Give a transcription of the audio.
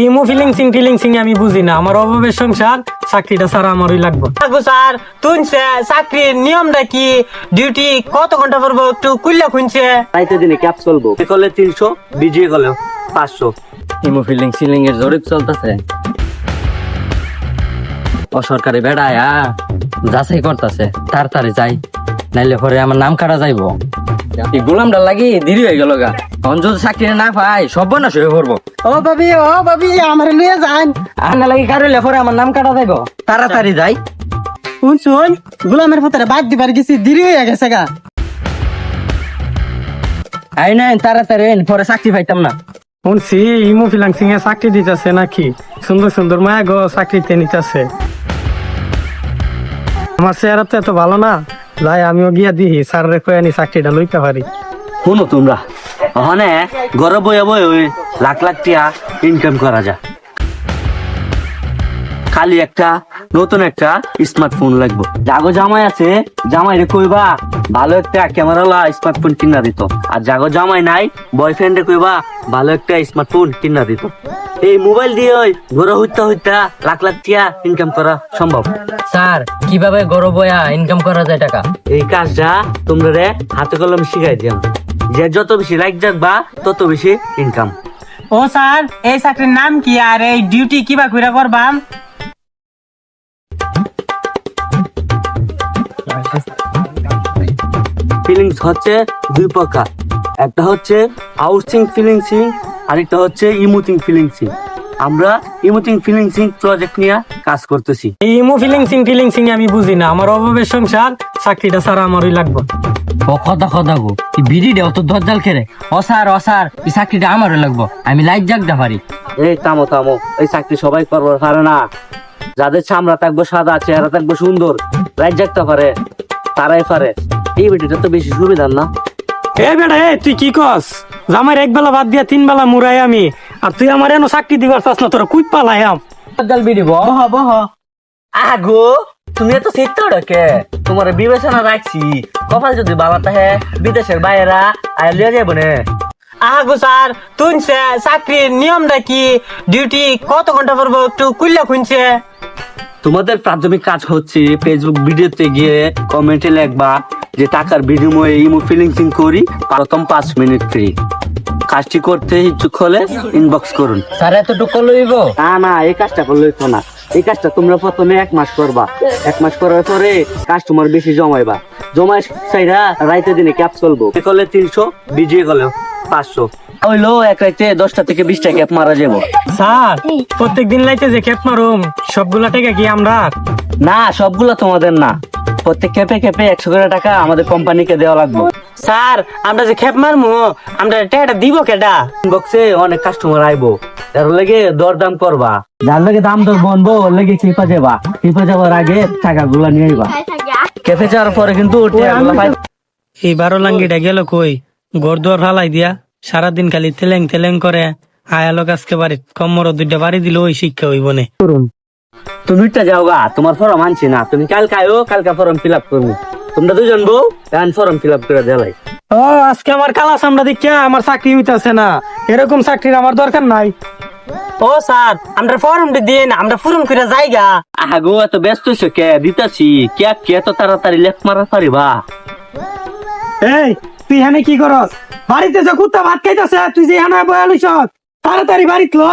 Imo feelings feelings আমি বুঝি না। আমার অভাবের সংসার চাকরিটা ছাড়া আমারই লাগবে। স্যার তুনছে চাকরির নিয়মটা কি? ডিউটি কত ঘণ্টা পড়ব একটু কুল্লা খুঁজছে রাইতে দিনে ক্যাপ চলবো? এ করলে তিনশো বিজিএ করলে পাঁচশো। ইমো ফিলিং সিলিং এর জরিপ চলতেছে। অসরকারি বেড়ায় যাচাই করতেছে। তাড়াতাড়ি যাই নাইলে পরে আমার নাম কাটা যাইবো। এই গোলামটা লাগি দেরি হয়ে গেল গা। যদি চাকরি না পাই সব না হয়ে পড়ব। ও ভাবি ও ভাবি আমার নিয়ে যান। আর না লাগি কারও পরে আমার নাম কাটা যাইবো তাড়াতাড়ি যাই। শুন শুন গোলামের ভেতরে বাদ দিবার গেছি দেরি হয়ে গেছে গা। আই নাই তাড়াতাড়ি পরে চাকরি পাইতাম না। শুনছি ইমো ফিলিং সিং এ চাকরি দিতেছে নাকি? সুন্দর সুন্দর মায়া গো চাকরিতে নিতেছে। আমার চেহারা তো এত ভালো না? যাই আমিও গিয়া দিহি স্যার রে কয়ে আনি চাকরিটা লইতে পারি। শুনো তোমরা ওখানে ঘরে বয়ে বয়ে ওই লাখ লাখ টিয়া ইনকাম করা যায় খালি একটা নতুন একটা স্মার্টফোন লাগবে। জাগো জামাই আছে জামাই রে কইবা ভালো একটা ক্যামেরাওয়ালা স্মার্টফোন কিনা দিত। আর জাগো জামাই নাই বয়ফ্রেন্ড রে কইবা ভালো একটা স্মার্টফোন কিনা দিত। এই মোবাইল দিয়ে ওই ঘরে হইতা হইতা লাখ লাখ টিয়া ইনকাম করা সম্ভব। স্যার কীভাবে গরব বয়া ইনকাম করা যায় টাকা? এই কাজটা তোমরা রে হাতে কলম শিখাই দিলাম যে যত বেশি লাইক যাকবা তত বেশি ইনকাম ও স্যার এই চাকরির নাম কি আর এই ডিউটি কিবা কইরা করবাম? ফিলিংস হচ্ছে দুই প্রকার। একটা হচ্ছে আউটসিং ফিলিংসিং আরেকটা হচ্ছে ইমোথিং ফিলিংসিং আমরা ইমোথিং ফিলিংসিং প্রজেক্ট নিয়ে কাজ করতেছি। এই emo feelings feelings আমি বুঝি না। আমার অভাবের সংসার চাকরিটা ছাড়া আমারই লাগবে। ও কথা কথা গো এই বিড়ি দেও তো দরজাল খেরে। স্যার ও এই চাকরিটা আমারও লাগবো আমি লাইট জাগতে পারি। এই থামো থামো এই চাকরি সবাই করবার পারে না। যাদের চামড়া থাকব সাদা চেহারা থাকব সুন্দর রাইট জাগতে পারে তারাই পারে। এই বেটিটা তো বেশি সুবিধার না। এ বেটা এ তুই কি কস? জামাই এক বেলা বাদ দিয়া তিন বেলা মুরাই আমি আর তুই আমার এনো চাকরি দিবার চাস না তোরা কুই পালাইয়াম? দরজাল বিড়ি বহ বহ। বহ আগো তুমি এত চিত্ত কে? তোমার বিবেচনা রাখছি। কপাল যদি বাবা তাহে বিদেশের বাইরা আয় লিয়ে যাব না। আগো স্যার তুনছে চাকরির নিয়মটা কি? ডিউটি কত ঘণ্টা পড়ব একটু কুল্লা খুঁজছে তোমাদের প্রাথমিক কাজ হচ্ছে ফেসবুক ভিডিওতে গিয়ে কমেন্টে লিখবা যে টাকার বিনিময়ে ইমো ফিলিংসিং করি প্রথম পাঁচ মিনিট ফ্রি কাজটি করতে ইচ্ছুক হলে ইনবক্স করুন। স্যার এতটুকু লইব? না না এই কাজটা করলে হইতো না। এই কাজটা তোমরা প্রথমে এক মাস করবা। এক মাস করার পরে কাস্টমার বেশি জমাইবা। জমাই সাইরা রাইতে দিনে ক্যাপ চলবো। এ করলে তিনশো বিজিয়ে করলে পাঁচশো। হইল এক রাইতে দশটা থেকে বিশটা ক্যাপ মারা যাব স্যার প্রত্যেক দিন লাইতে যে খেপ মারুম সবগুলা টাকা কি আমরা? না সবগুলা তোমাদের না। প্রত্যেক খেপে খেপে একশো করে টাকা আমাদের কোম্পানিকে দেওয়া লাগবে। স্যার আমরা যে খেপ মারমু আমরা টাকাটা দিব কেডা? বক্সে অনেক কাস্টমার আইবো। তার লেগে দরদাম করবা। যার লেগে দাম দর বনবো ওর লেগে চিপা যাবা। চিপা যাবার আগে টাকা গুলা নিয়ে আইবা। কেফে যাওয়ার পরে কিন্তু টাকাগুলা এই বারো লাঙ্গিটা গেল কই? ঘর দুয়ার ফালাই দিয়া সারাদিন খালি তেলেং তেলেং করে। আয়ালো আজকে বাড়ি কম্মর দুইটা বাড়ি দিলে ওই শিক্ষা হইব তুমি তো যাও গা তোমার ফর্ম আনছি না। তুমি কালকে আয়ো কালকে ফর্ম ফিল আপ করব। তোমরা দুজন বউ এখন ফর্ম ফিল আপ করে দেলাই। ও আজকে আমার কালা সামরা আমার চাকরি হইতাছে না। এরকম চাকরির আমার দরকার নাই। ও স্যার আমরা ফর্মটা দিন আমরা ফুরুম করে যাইগা আগো এত ব্যস্ত হইছো কে? দিতাছি। কে কে এত তাড়াতাড়ি লেখ মারা পারিবা এই তুই এখানে কি করস? বাড়িতে যে কুত্তা ভাত খাইতেছে তুই যে এখানে বয়া লইছ তাড়াতাড়ি বাড়িত লো।